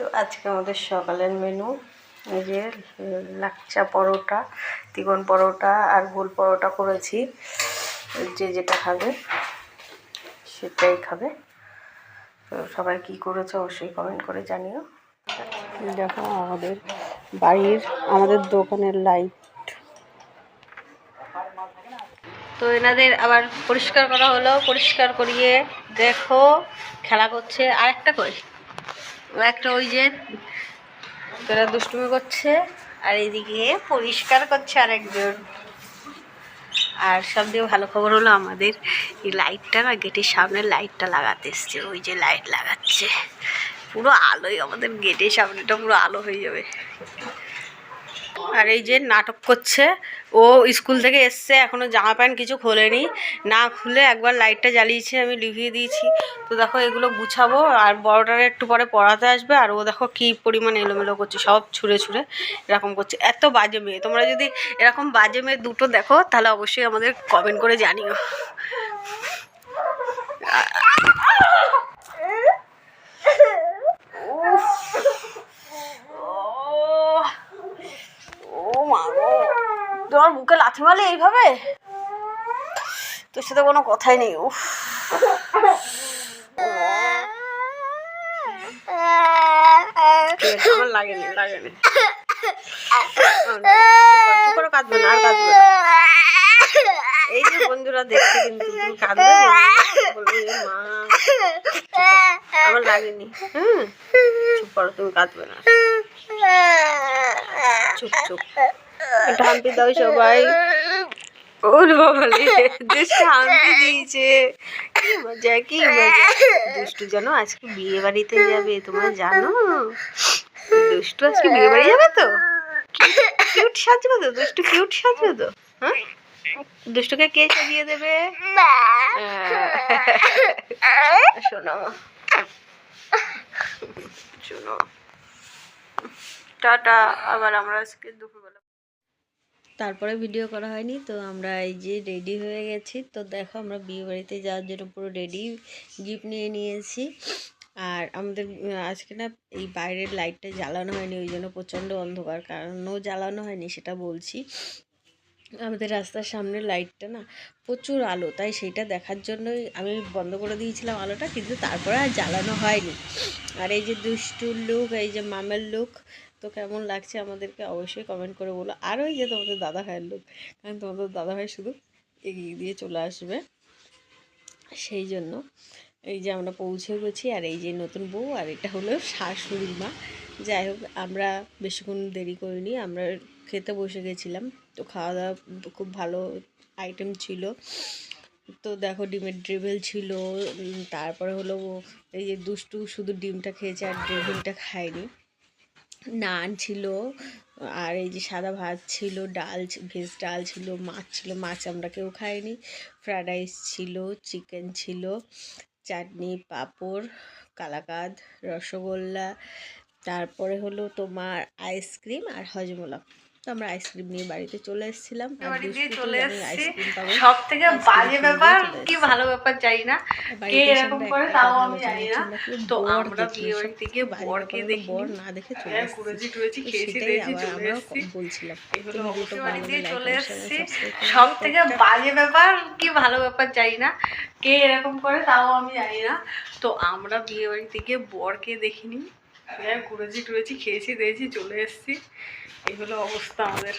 তো আজকে আমাদের সকালের মেনু এই যে লাচ্চা পরোটা তিগন পরোটা আর গোল পরোটা করেছি। যে যেটা খাবে সেটাই খাবে। তো সবাই কি করেছে অবশ্যই কমেন্ট করে জানিও। দেখো আমাদের বাড়ির আমাদের দোকানের লাইট তো এনাদের আবার পরিষ্কার করা হলো। পরিষ্কার করিয়ে দেখো খেলা করছে। আর একটা কই ও একটা ওই যে তোরা দুষ্টুমি করছে, আর এদিকে পরিষ্কার করছে আরেকজন। আর সব দিয়ে ভালো খবর হলো আমাদের, এই লাইটটা না গেটের সামনে লাইটটা লাগাতে এসছে, ওই যে লাইট লাগাচ্ছে। পুরো আলোই আমাদের গেটের সামনেটা পুরো আলো হয়ে যাবে। আর এই যে নাটক করছে, ও স্কুল থেকে এসছে, এখনও জামা প্যান্ট কিছু খোলেনি। না খুলে একবার লাইটটা জ্বালিয়েছে, আমি লিভিয়ে দিয়েছি। তো দেখো এগুলো গুছাবো, আর বড়টারে একটু পরে পড়াতে আসবে, আর ও দেখো কি পরিমাণ এলোমেলো করছে, সব ছুঁড়ে ছুঁড়ে এরকম করছে। এত বাজে মেয়ে, তোমরা যদি এরকম বাজে মেয়ে দুটো দেখো, তাহলে অবশ্যই আমাদের কমেন্ট করে জানিও উফ। ও মা গো তোমার বুকে লাথি মারলে এইভাবে? তোর সাথে কোনো কথাই নেই, উফ। আমার লাগেনি লাগেনি। কাঁদবে না, আর কাঁদবে না। এই যে বন্ধুরা কিন্তু তুমি কাঁদবে লাগেনি তুমি কাঁদবে না। চুপ চুপ। একটা দাও সবাই। ওর বাবা হাম্পি দিয়েছে। কি মজা কি মজা। দুষ্টু যেন আজকে বিয়ে বাড়িতে যাবে তোমরা জানো? দুষ্টু আজকে বিয়ে বাড়ি যাবে তো? কিউট সাজবে তো দুষ্টু কিউট সাজবে তো হ্যাঁ? দুষ্টুকে কে সাজিয়ে দেবে? শোনো। শোনো। টাটা আবার আমরা আজকে দুপুরবেলা তারপরে ভিডিও করা হয়নি, তো আমরা এই যে রেডি হয়ে গেছি। তো দেখো আমরা বিয়ে বাড়িতে যাওয়ার জন্য পুরো রেডি গিফট নিয়ে নিয়েছি। আর আমাদের, আজকে না এই বাইরের লাইটটা জ্বালানো হয়নি, ওই জন্য প্রচণ্ড অন্ধকার। কারণও জ্বালানো হয়নি, সেটা বলছি। আমাদের রাস্তার সামনের লাইটটা না প্রচুর আলো, তাই সেটা দেখার জন্যই আমি বন্ধ করে দিয়েছিলাম আলোটা, কিন্তু তারপরে আর জ্বালানো হয়নি। আর এই যে দুষ্টুর লুক এই যে মামের লুক তো কেমন লাগছে আমাদেরকে অবশ্যই কমেন্ট করে বলো। আর ওই যে তোমাদের দাদা ভাইয়ের লোক কারণ তোমাদের দাদা ভাই শুধু এগিয়ে দিয়ে চলে আসবে সেই জন্য। এই যে আমরা পৌঁছে গেছি, আর এই যে নতুন বউ, আর এটা হলো শাশুড়ি মা। যাই হোক, আমরা বেশিক্ষণ দেরি করিনি, আমরা খেতে বসে গেছিলাম। তো খাওয়া দাওয়া খুব ভালো আইটেম ছিল। তো দেখো ডিমের ড্রিবেল ছিল তারপরে হলো এই যে দুষ্টু শুধু ডিমটা খেয়েছে আর ড্রেভেলটা খায়নি। নান ছিল, আর এই যে সাদা ভাত ছিল, ডাল ভেজ ডাল ছিল, মাছ ছিল, মাছ আমরা কেউ খাইনি। ফ্রায়েড রাইস ছিল, চিকেন ছিল, চাটনি, পাঁপড়, কালাকাদ, রসগোল্লা, তারপরে হলো তোমার আইসক্রিম আর হজমোলা। তো আমরা আইসক্রিম নিয়ে বাড়িতে চলে এসেছিলাম। আর বাড়ি দিয়ে দুষ্টু তো চলে এসেছি। সব থেকে বাজে ব্যাপার কি ভালো ব্যাপার জানি না। কে এরকম করে তাও আমি জানি না। তো আমরা বিয়ে বাড়ি সব থেকে থেকে বাজে বরকে ব্যাপার বর না দেখে চলে হ্যাঁ, এসেছি। কুড়েছি টুড়েছি খেয়েছি দিয়েছি চলে এসেছি। বলছিলাম এই হলো তুমি দুটো অবশ্যই বাড়ি দিয়ে চলে এসেছি। সব থেকে বাজে ব্যাপার কি ভালো ব্যাপার জানি না। কে এরকম করে তাও আমি জানি না। তো আমরা বিয়ে বাড়ি থেকে বরকে দেখিনি। হ্যাঁ ঘুরেছি টুরেছি খেয়েছি দিয়েছি চলে এসেছি। এই হলো অবস্থা আমাদের।